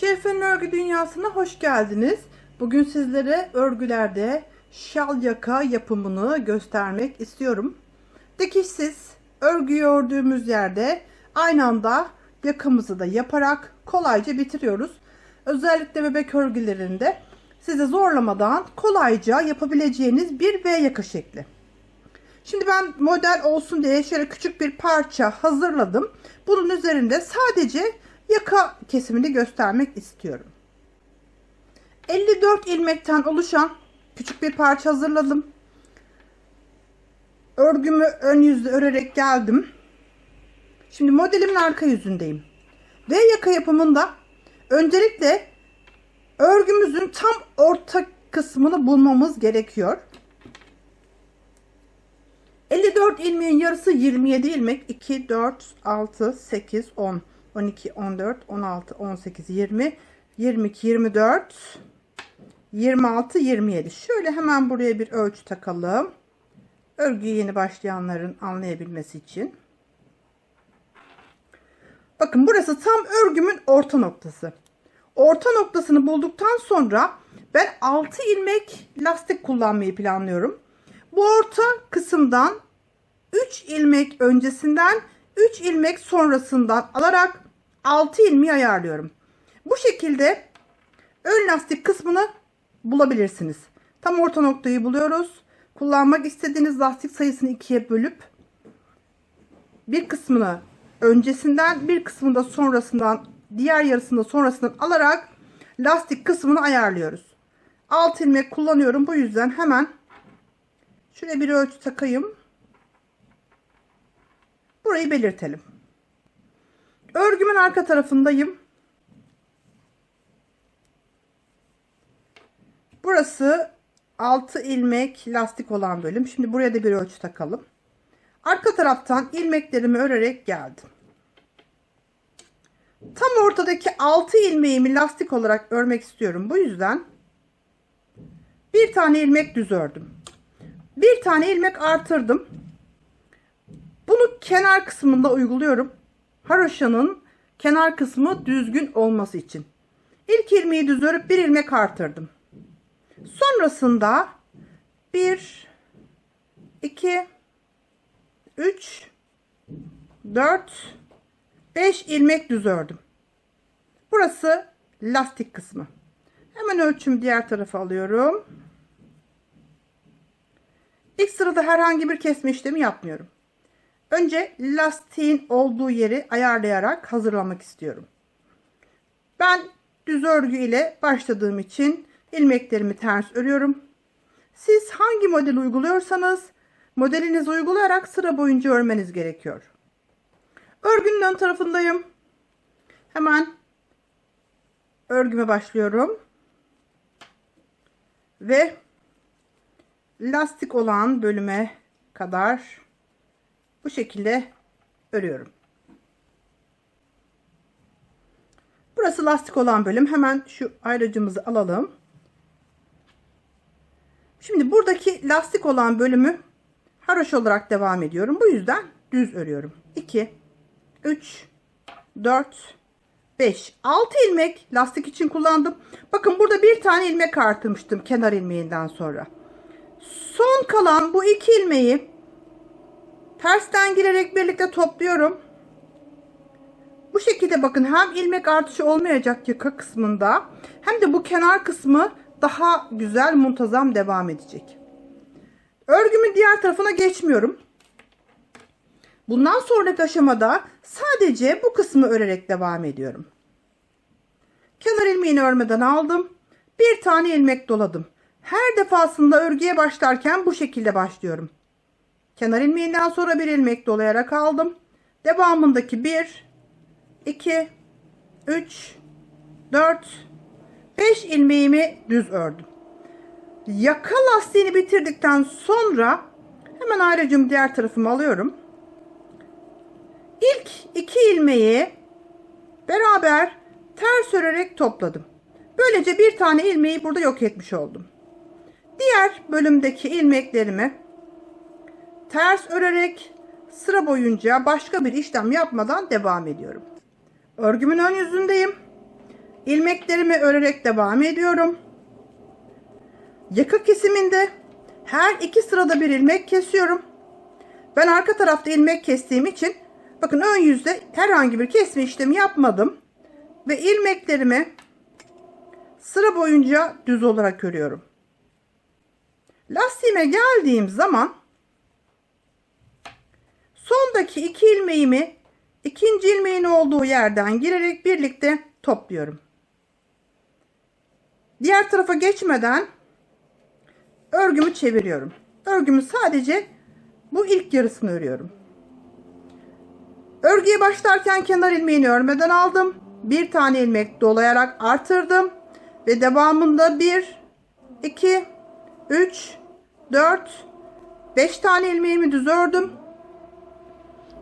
Şerife'nin örgü dünyasına hoş geldiniz. Bugün sizlere örgülerde şal yaka yapımını göstermek istiyorum. Dikişsiz örgüyü ördüğümüz yerde aynı anda yakamızı da yaparak kolayca bitiriyoruz. Özellikle bebek örgülerinde sizi zorlamadan kolayca yapabileceğiniz bir V yaka şekli. Şimdi ben model olsun diye şöyle küçük bir parça hazırladım. Bunun üzerinde sadece yaka kesimini göstermek istiyorum. 54 ilmekten oluşan küçük bir parça hazırladım. Örgümü ön yüzde örerek geldim. Şimdi modelimin arka yüzündeyim. V yaka yapımında öncelikle örgümüzün tam orta kısmını bulmamız gerekiyor. 54 ilmeğin yarısı 27 ilmek. 2, 4, 6, 8, 10, 12, 14, 16, 18, 20, 22, 24, 26, 27. Şöyle hemen buraya bir ölçü takalım. Örgüye yeni başlayanların anlayabilmesi için. Bakın burası tam örgümün orta noktası. Orta noktasını bulduktan sonra ben 6 ilmek lastik kullanmayı planlıyorum. Bu orta kısımdan 3 ilmek öncesinden 3 ilmek sonrasından alarak 6 ilmeği ayarlıyorum. Bu şekilde ön lastik kısmını bulabilirsiniz. Tam orta noktayı buluyoruz. Kullanmak istediğiniz lastik sayısını ikiye bölüp bir kısmını öncesinden bir kısmını da sonrasından diğer yarısını da sonrasından alarak lastik kısmını ayarlıyoruz. 6 ilmek kullanıyorum. Bu yüzden hemen şuraya bir ölçü takayım. Burayı belirtelim. Örgümün arka tarafındayım. Burası 6 ilmek lastik olan bölüm. Şimdi buraya da bir ölçü takalım. Arka taraftan ilmeklerimi örerek geldim. Tam ortadaki 6 ilmeğimi lastik olarak örmek istiyorum. Bu yüzden bir tane ilmek düz ördüm. Bir tane ilmek artırdım. Bunu kenar kısmında uyguluyorum. Haroşanın kenar kısmı düzgün olması için. İlk ilmeği düz örüp bir ilmek artırdım. Sonrasında 1 2 3 4 5 ilmek düz ördüm. Burası lastik kısmı. Hemen ölçümü diğer tarafa alıyorum. İlk sırada herhangi bir kesme işlemi yapmıyorum. Önce lastiğin olduğu yeri ayarlayarak hazırlamak istiyorum. Ben düz örgü ile başladığım için ilmeklerimi ters örüyorum. Siz hangi model uyguluyorsanız modelinizi uygulayarak sıra boyunca örmeniz gerekiyor. Örgünün ön tarafındayım. Hemen örgüme başlıyorum. Ve lastik olan bölüme kadar bu şekilde örüyorum. Burası lastik olan bölüm. Hemen şu ayracımızı alalım. Şimdi buradaki lastik olan bölümü haroş olarak devam ediyorum. Bu yüzden düz örüyorum. 2 3 4 5 6 ilmek lastik için kullandım. Bakın burada bir tane ilmek artırmıştım kenar ilmeğinden sonra. Son kalan bu iki ilmeği tersten girerek birlikte topluyorum. Bu şekilde bakın hem ilmek artışı olmayacak yaka kısmında hem de bu kenar kısmı daha güzel muntazam devam edecek. Örgümün diğer tarafına geçmiyorum. Bundan sonraki aşamada sadece bu kısmı örerek devam ediyorum. Kenar ilmeğini örmeden aldım. Bir tane ilmek doladım. Her defasında örgüye başlarken bu şekilde başlıyorum. Kenar ilmeğinden sonra bir ilmek dolayarak aldım. Devamındaki 1, 2, 3, 4, 5 ilmeğimi düz ördüm. Yaka lastiğini bitirdikten sonra hemen ayrıcım diğer tarafımı alıyorum. İlk iki ilmeği beraber ters örerek topladım. Böylece bir tane ilmeği burada yok etmiş oldum. Diğer bölümdeki ilmeklerimi ters örerek sıra boyunca başka bir işlem yapmadan devam ediyorum. Örgümün ön yüzündeyim. ilmeklerimi örerek devam ediyorum. Yaka kesiminde her iki sırada bir ilmek kesiyorum. Ben arka tarafta ilmek kestiğim için bakın ön yüzde herhangi bir kesme işlemi yapmadım. Ve ilmeklerimi sıra boyunca düz olarak örüyorum. Lastiğime geldiğim zaman sondaki iki ilmeğimi ikinci ilmeğin olduğu yerden girerek birlikte topluyorum. Diğer tarafa geçmeden örgümü çeviriyorum. Örgümü sadece bu ilk yarısını örüyorum. Örgüye başlarken kenar ilmeğini örmeden aldım. Bir tane ilmek dolayarak artırdım. Ve devamında 1, 2, 3, 4, 5 tane ilmeğimi düz ördüm.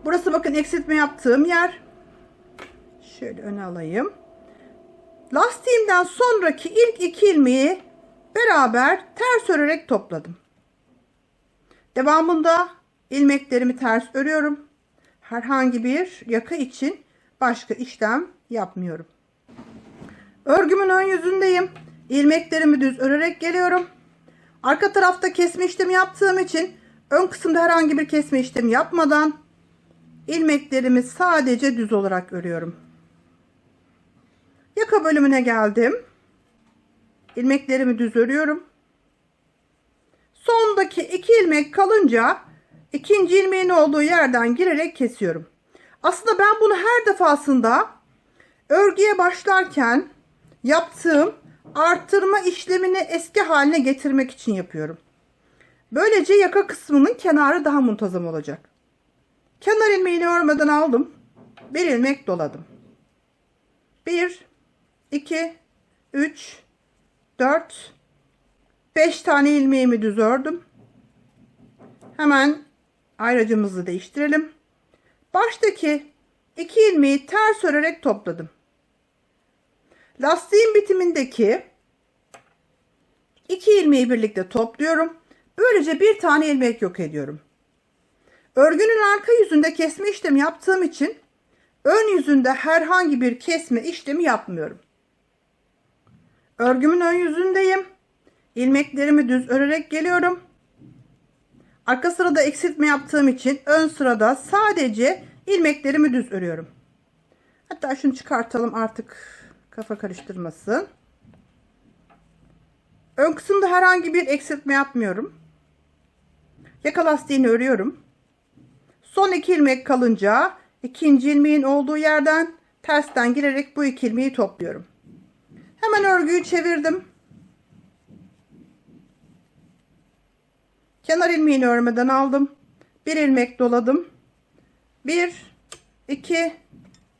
Burası bakın eksiltme yaptığım yer. Şöyle öne alayım. Lastiğimden sonraki ilk iki ilmeği beraber ters örerek topladım. Devamında ilmeklerimi ters örüyorum. Herhangi bir yaka için başka işlem yapmıyorum. Örgümün ön yüzündeyim. İlmeklerimi düz örerek geliyorum. Arka tarafta kesme işlemi yaptığım için ön kısımda herhangi bir kesme işlemi yapmadan ilmeklerimi sadece düz olarak örüyorum. Yaka bölümüne geldim. İlmeklerimi düz örüyorum. Sondaki iki ilmek kalınca ikinci ilmeğin olduğu yerden girerek kesiyorum. Aslında ben bunu her defasında örgüye başlarken yaptığım artırma işlemini eski haline getirmek için yapıyorum. Böylece yaka kısmının kenarı daha muntazam olacak. Kenar ilmeğini örmeden aldım. Bir ilmek doladım. 1 2 3 4 5 tane ilmeğimi düz ördüm. Hemen ayracımızı değiştirelim. Baştaki iki ilmeği ters örerek topladım. Lastiğin bitimindeki iki ilmeği birlikte topluyorum. Böylece bir tane ilmek yok ediyorum. Örgünün arka yüzünde kesme işlemi yaptığım için ön yüzünde herhangi bir kesme işlemi yapmıyorum. Örgümün ön yüzündeyim. İlmeklerimi düz örerek geliyorum. Arka sırada eksiltme yaptığım için ön sırada sadece ilmeklerimi düz örüyorum. Hatta şunu çıkartalım artık kafa karıştırmasın. Ön kısımda herhangi bir eksiltme yapmıyorum. Yaka lastiğini örüyorum. Son iki ilmek kalınca ikinci ilmeğin olduğu yerden tersten girerek bu iki ilmeği topluyorum. Hemen örgüyü çevirdim. Kenar ilmeğini örmeden aldım. Bir ilmek doladım. 1 2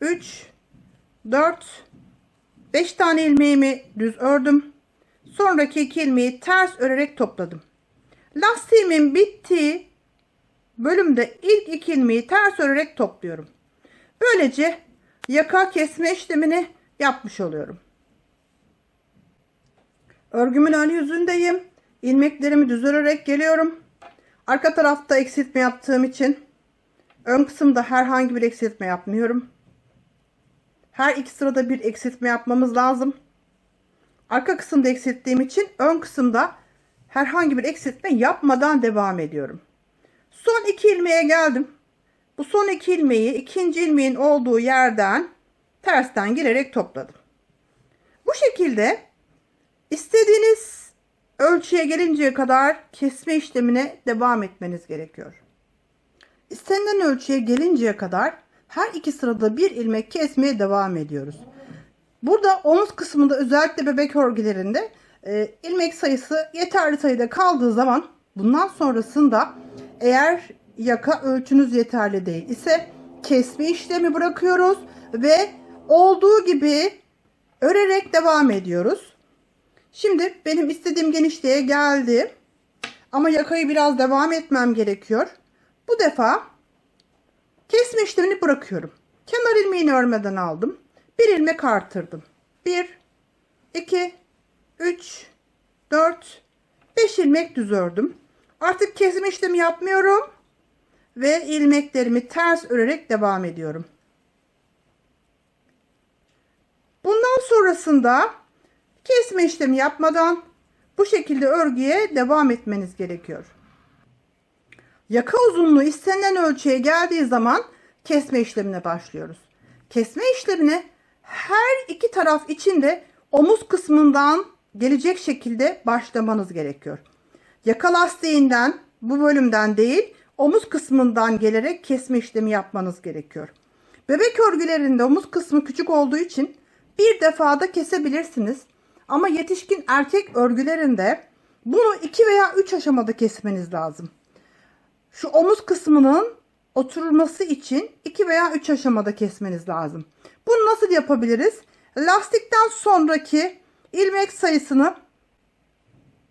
3 4 5 tane ilmeğimi düz ördüm. Sonraki iki ilmeği ters örerek topladım. Lastiğimin bittiği bölümde ilk iki ilmeği ters örerek topluyorum. Böylece yaka kesme işlemini yapmış oluyorum. Örgümün ön yüzündeyim. İlmeklerimi düz örerek geliyorum. Arka tarafta eksiltme yaptığım için ön kısımda herhangi bir eksiltme yapmıyorum. Her iki sırada bir eksiltme yapmamız lazım. Arka kısımda eksilttiğim için ön kısımda herhangi bir eksiltme yapmadan devam ediyorum. Son iki ilmeğe geldim. Bu son iki ilmeği ikinci ilmeğin olduğu yerden tersten girerek topladım. Bu şekilde istediğiniz ölçüye gelinceye kadar kesme işlemine devam etmeniz gerekiyor. İstenilen ölçüye gelinceye kadar her iki sırada bir ilmek kesmeye devam ediyoruz. Burada omuz kısmında özellikle bebek örgülerinde e, ilmek sayısı yeterli sayıda kaldığı zaman bundan sonrasında eğer yaka ölçünüz yeterli değil ise kesme işlemi bırakıyoruz ve olduğu gibi örerek devam ediyoruz. Şimdi benim istediğim genişliğe geldi. Ama yakayı biraz devam etmem gerekiyor. Bu defa kesme işlemini bırakıyorum. Kenar ilmeğini örmeden aldım. Bir ilmek artırdım. 1 2 3 4 5 ilmek düz ördüm. Artık kesme işlemi yapmıyorum ve ilmeklerimi ters örerek devam ediyorum. Bundan sonrasında kesme işlemi yapmadan bu şekilde örgüye devam etmeniz gerekiyor. Yaka uzunluğu istenilen ölçüye geldiği zaman kesme işlemine başlıyoruz. Kesme işlemine her iki taraf için de omuz kısmından gelecek şekilde başlamanız gerekiyor. Yaka lastiğinden bu bölümden değil omuz kısmından gelerek kesme işlemi yapmanız gerekiyor. Bebek örgülerinde omuz kısmı küçük olduğu için bir defada kesebilirsiniz. Ama yetişkin erkek örgülerinde bunu 2 veya 3 aşamada kesmeniz lazım. Şu omuz kısmının oturması için 2 veya 3 aşamada kesmeniz lazım. Bunu nasıl yapabiliriz? Lastikten sonraki ilmek sayısını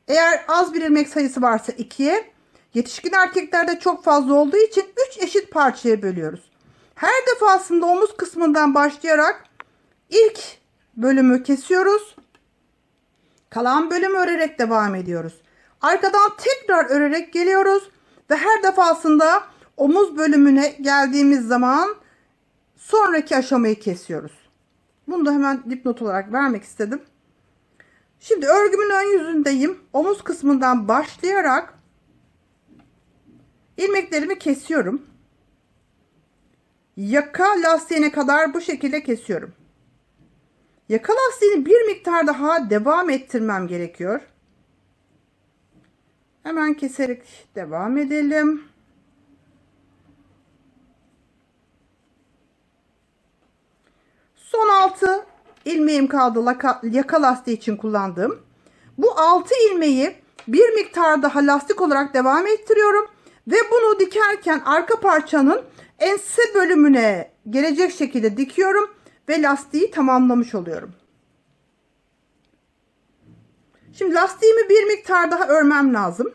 eğer az bir ilmek sayısı varsa 2'ye, yetişkin erkeklerde çok fazla olduğu için 3 eşit parçaya bölüyoruz. Her defasında omuz kısmından başlayarak ilk bölümü kesiyoruz. Kalan bölümü örerek devam ediyoruz. Arkadan tekrar örerek geliyoruz ve her defasında omuz bölümüne geldiğimiz zaman sonraki aşamayı kesiyoruz. Bunu da hemen dipnot olarak vermek istedim. Şimdi örgümün ön yüzündeyim. Omuz kısmından başlayarak ilmeklerimi kesiyorum. Yaka lastiğine kadar bu şekilde kesiyorum. Yaka lastiğini bir miktar daha devam ettirmem gerekiyor. Hemen keserek devam edelim. Son 6 ilmeğim kaldı yaka lastiği için kullandığım. Bu 6 ilmeği bir miktar daha lastik olarak devam ettiriyorum. Ve bunu dikerken arka parçanın ense bölümüne gelecek şekilde dikiyorum. Ve lastiği tamamlamış oluyorum. Şimdi lastiğimi bir miktar daha örmem lazım.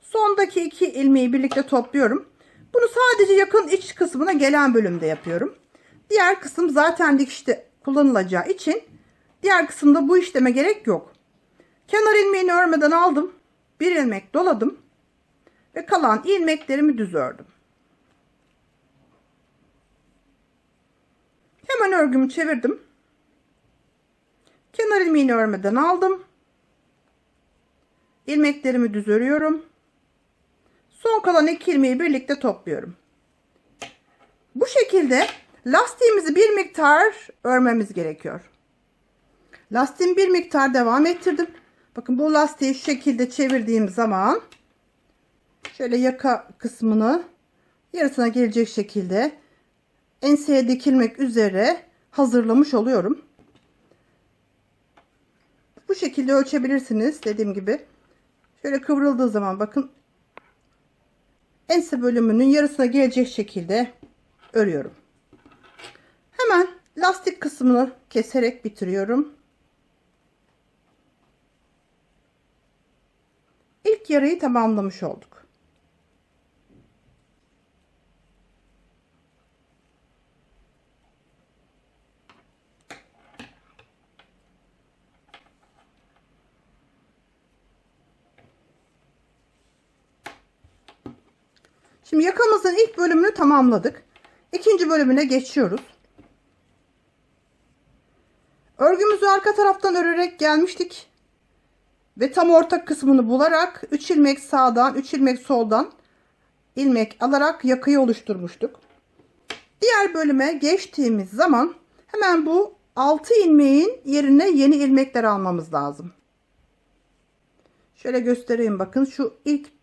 Sondaki iki ilmeği birlikte topluyorum. Bunu sadece yakın iç kısmına gelen bölümde yapıyorum. Diğer kısım zaten dikişte kullanılacağı için diğer kısımda bu işleme gerek yok. Kenar ilmeğini örmeden aldım. Bir ilmek doladım. Ve kalan ilmeklerimi düz ördüm. Hemen örgümü çevirdim. Kenar ilmeğini örmeden aldım. İlmeklerimi düz örüyorum. Son kalan iki ilmeği birlikte topluyorum. Bu şekilde lastiğimizi bir miktar örmemiz gerekiyor. Lastiğimi bir miktar devam ettirdim. Bakın bu lastiği şu şekilde çevirdiğim zaman şöyle yaka kısmını yarısına gelecek şekilde enseye dikilmek üzere hazırlamış oluyorum. Bu şekilde ölçebilirsiniz dediğim gibi. Şöyle kıvrıldığı zaman bakın ense bölümünün yarısına gelecek şekilde örüyorum. Hemen lastik kısmını keserek bitiriyorum. İlk yarıyı tamamlamış olduk. Şimdi yakamızın ilk bölümünü tamamladık. İkinci bölümüne geçiyoruz. Örgümüzü arka taraftan örerek gelmiştik. Ve tam orta kısmını bularak 3 ilmek sağdan 3 ilmek soldan ilmek alarak yakayı oluşturmuştuk. Diğer bölüme geçtiğimiz zaman hemen bu 6 ilmeğin yerine yeni ilmekler almamız lazım. Şöyle göstereyim bakın şu ilk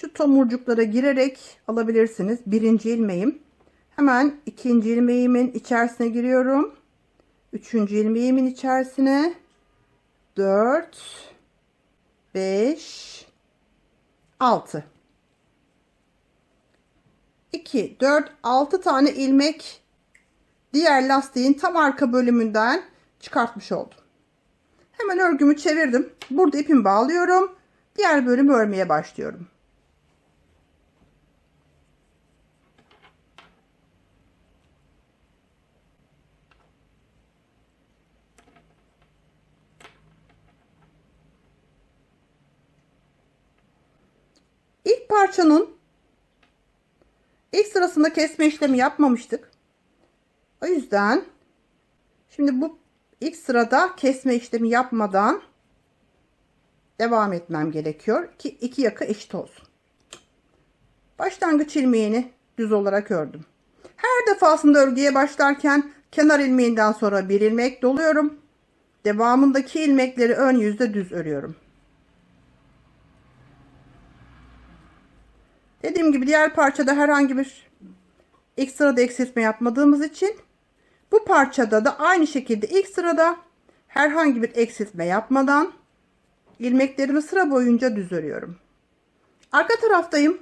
şu tomurcuklara girerek alabilirsiniz. Birinci ilmeğim. Hemen ikinci ilmeğimin içerisine giriyorum. Üçüncü ilmeğimin içerisine 4 5 6 2 4 6 tane ilmek diğer lastiğin tam arka bölümünden çıkartmış oldum. Hemen örgümü çevirdim. Burada ipimi bağlıyorum. Diğer bölümü örmeye başlıyorum. İlk parçanın İlk sırasında kesme işlemi yapmamıştık. O yüzden şimdi bu ilk sırada kesme işlemi yapmadan devam etmem gerekiyor ki iki yaka eşit olsun. Başlangıç ilmeğini düz olarak ördüm. Her defasında örgüye başlarken kenar ilmeğinden sonra bir ilmek doluyorum. Devamındaki ilmekleri ön yüzde düz örüyorum. Dediğim gibi diğer parçada herhangi bir ilk sırada eksiltme yapmadığımız için bu parçada da aynı şekilde ilk sırada herhangi bir eksiltme yapmadan ilmeklerimi sıra boyunca düz örüyorum. Arka taraftayım.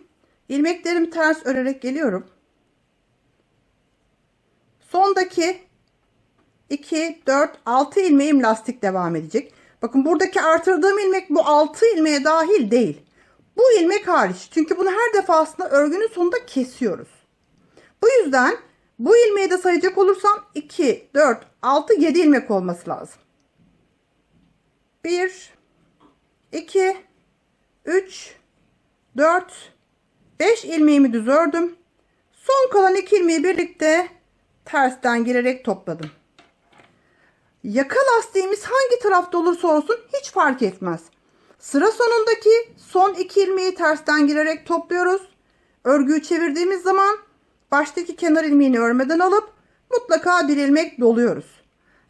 İlmeklerimi ters örerek geliyorum. Sondaki 2, 4, 6 ilmeğim lastik devam edecek. Bakın buradaki artırdığım ilmek bu 6 ilmeğe dahil değil. Bu ilmek hariç. Çünkü bunu her defasında örgünün sonunda kesiyoruz. Bu yüzden bu ilmeği de sayacak olursam 2, 4, 6, 7 ilmek olması lazım. 1, 2, 3, 4, 5 ilmeğimi düz ördüm. Son kalan 2 ilmeği birlikte tersten girerek topladım. Yaka lastiğimiz hangi tarafta olursa olsun hiç fark etmez. Sıra sonundaki son iki ilmeği tersten girerek topluyoruz. Örgüyü çevirdiğimiz zaman baştaki kenar ilmeğini örmeden alıp mutlaka bir ilmek doluyoruz.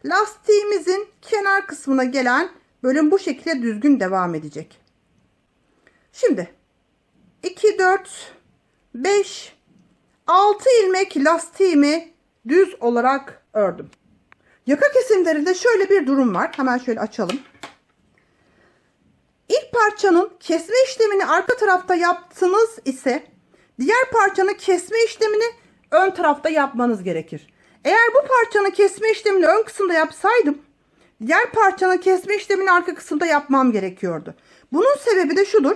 Lastiğimizin kenar kısmına gelen bölüm bu şekilde düzgün devam edecek. Şimdi 2 4 5 6 ilmek lastiğimi düz olarak ördüm. Yaka kesimlerinde şöyle bir durum var. Hemen şöyle açalım. Parçanın kesme işlemini arka tarafta yaptınız ise diğer parçanın kesme işlemini ön tarafta yapmanız gerekir. Eğer bu parçanın kesme işlemini ön kısımda yapsaydım diğer parçanın kesme işlemini arka kısımda yapmam gerekiyordu. Bunun sebebi de şudur.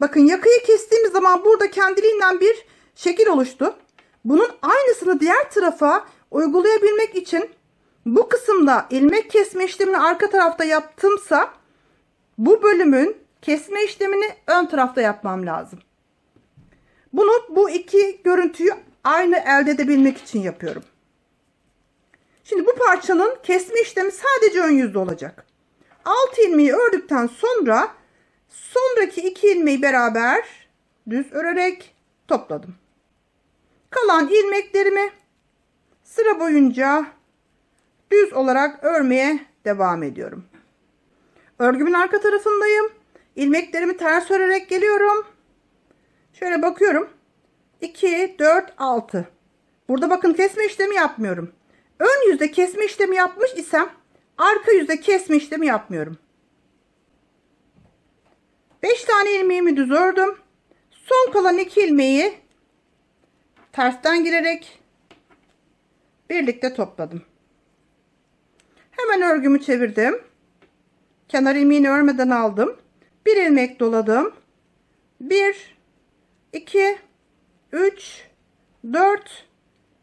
Bakın yakayı kestiğimiz zaman burada kendiliğinden bir şekil oluştu. Bunun aynısını diğer tarafa uygulayabilmek için bu kısımda ilmek kesme işlemini arka tarafta yaptımsa bu bölümün kesme işlemini ön tarafta yapmam lazım. Bunu bu iki görüntüyü aynı elde edebilmek için yapıyorum. Şimdi bu parçanın kesme işlemi sadece ön yüzde olacak. Alt ilmeği ördükten sonra sonraki iki ilmeği beraber düz örerek topladım. Kalan ilmeklerimi sıra boyunca düz olarak örmeye devam ediyorum. Örgümün arka tarafındayım. İlmeklerimi ters örerek geliyorum. Şöyle bakıyorum. 2, 4, 6. Burada bakın kesme işlemi yapmıyorum. Ön yüzde kesme işlemi yapmış isem arka yüzde kesme işlemi yapmıyorum. 5 tane ilmeğimi düz ördüm. Son kalan 2 ilmeği tersten girerek birlikte topladım. Hemen örgümü çevirdim. Kenar ilmeğini örmeden aldım. Bir ilmek doladım. 1 2 3 4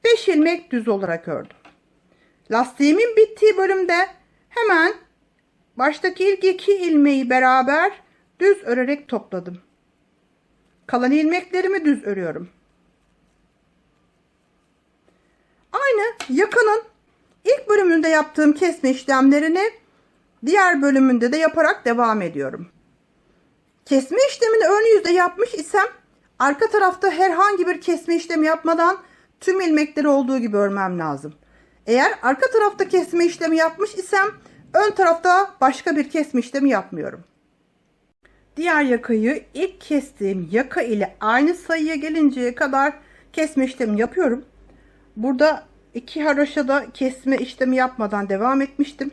5 ilmek düz olarak ördüm. Lastiğimin bittiği bölümde hemen baştaki ilk iki ilmeği beraber düz örerek topladım. Kalan ilmeklerimi düz örüyorum. Aynı yakanın ilk bölümünde yaptığım kesme işlemlerini diğer bölümünde de yaparak devam ediyorum. Kesme işlemini ön yüzde yapmış isem arka tarafta herhangi bir kesme işlemi yapmadan tüm ilmekleri olduğu gibi örmem lazım. Eğer arka tarafta kesme işlemi yapmış isem ön tarafta başka bir kesme işlemi yapmıyorum. Diğer yakayı ilk kestiğim yaka ile aynı sayıya gelinceye kadar kesme işlemi yapıyorum. Burada iki haroşada kesme işlemi yapmadan devam etmiştim.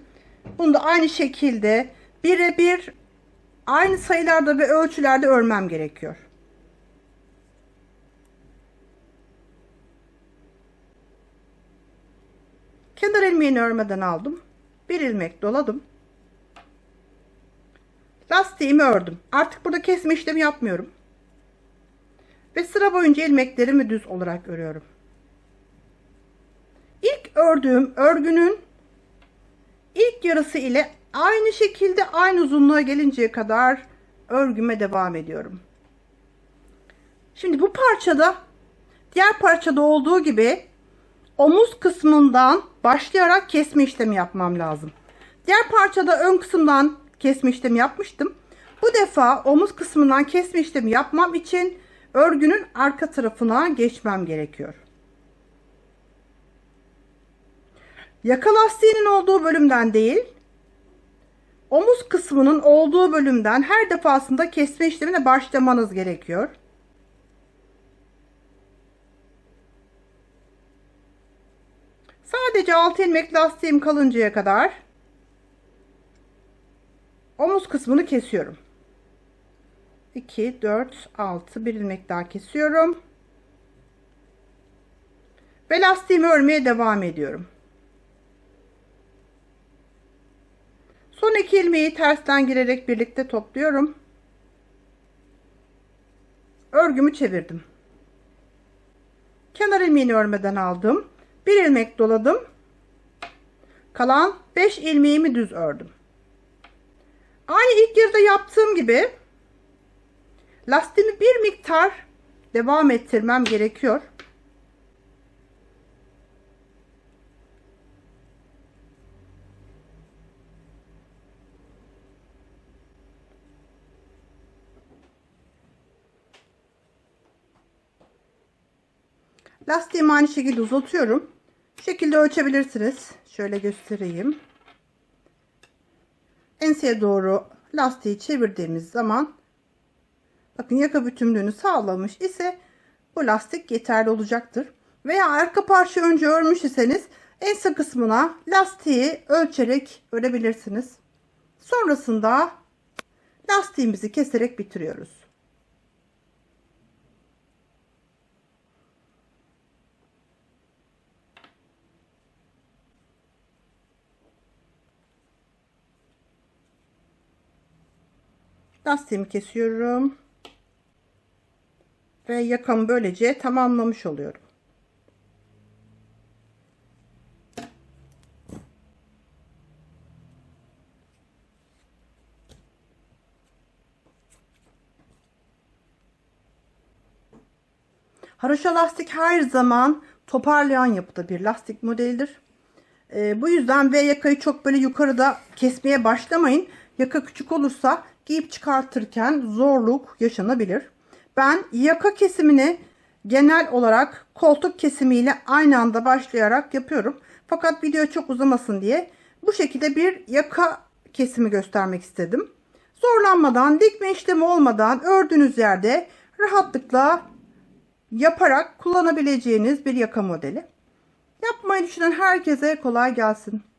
Bunu da aynı şekilde birebir aynı sayılarda ve ölçülerde örmem gerekiyor. Kenar ilmeğini örmeden aldım. Bir ilmek doladım. Lastiğimi ördüm. Artık burada kesme işlemi yapmıyorum. Ve sıra boyunca ilmeklerimi düz olarak örüyorum. İlk ördüğüm örgünün ilk yarısı ile aynı şekilde aynı uzunluğa gelinceye kadar örgüme devam ediyorum. Şimdi bu parçada diğer parçada olduğu gibi omuz kısmından başlayarak kesme işlemi yapmam lazım. Diğer parçada ön kısımdan kesme işlemi yapmıştım. Bu defa omuz kısmından kesme işlemi yapmam için örgünün arka tarafına geçmem gerekiyor. Yaka lastiğinin olduğu bölümden değil, omuz kısmının olduğu bölümden her defasında kesme işlemine başlamanız gerekiyor. Sadece 6 ilmek lastiğim kalıncaya kadar omuz kısmını kesiyorum. 2, 4, 6 bir ilmek daha kesiyorum. Ve lastiğimi örmeye devam ediyorum. Son iki ilmeği tersten girerek birlikte topluyorum. Örgümü çevirdim. Kenar ilmeğini örmeden aldım. Bir ilmek doladım. Kalan 5 ilmeğimi düz ördüm. Aynı ilk yarıda yaptığım gibi lastiğimi bir miktar devam ettirmem gerekiyor. Lastiğimi aynı şekilde uzatıyorum. Bu şekilde ölçebilirsiniz. Şöyle göstereyim. Enseye doğru lastiği çevirdiğimiz zaman bakın yaka bütünlüğünü sağlamış ise bu lastik yeterli olacaktır. Veya arka parça önce örmüş iseniz ense kısmına lastiği ölçerek örebilirsiniz. Sonrasında lastiğimizi keserek bitiriyoruz. Lastiğimi kesiyorum. Ve yakamı böylece tamamlamış oluyorum. Haroşa lastik her zaman toparlayan yapıda bir lastik modelidir. Ee, bu yüzden V yakayı çok böyle yukarıda kesmeye başlamayın. Yaka küçük olursa giyip çıkartırken zorluk yaşanabilir. Ben yaka kesimini genel olarak koltuk kesimiyle aynı anda başlayarak yapıyorum. Fakat video çok uzamasın diye bu şekilde bir yaka kesimi göstermek istedim. Zorlanmadan, dikme işlemi olmadan ördüğünüz yerde rahatlıkla yaparak kullanabileceğiniz bir yaka modeli. Yapmayı düşünen herkese kolay gelsin.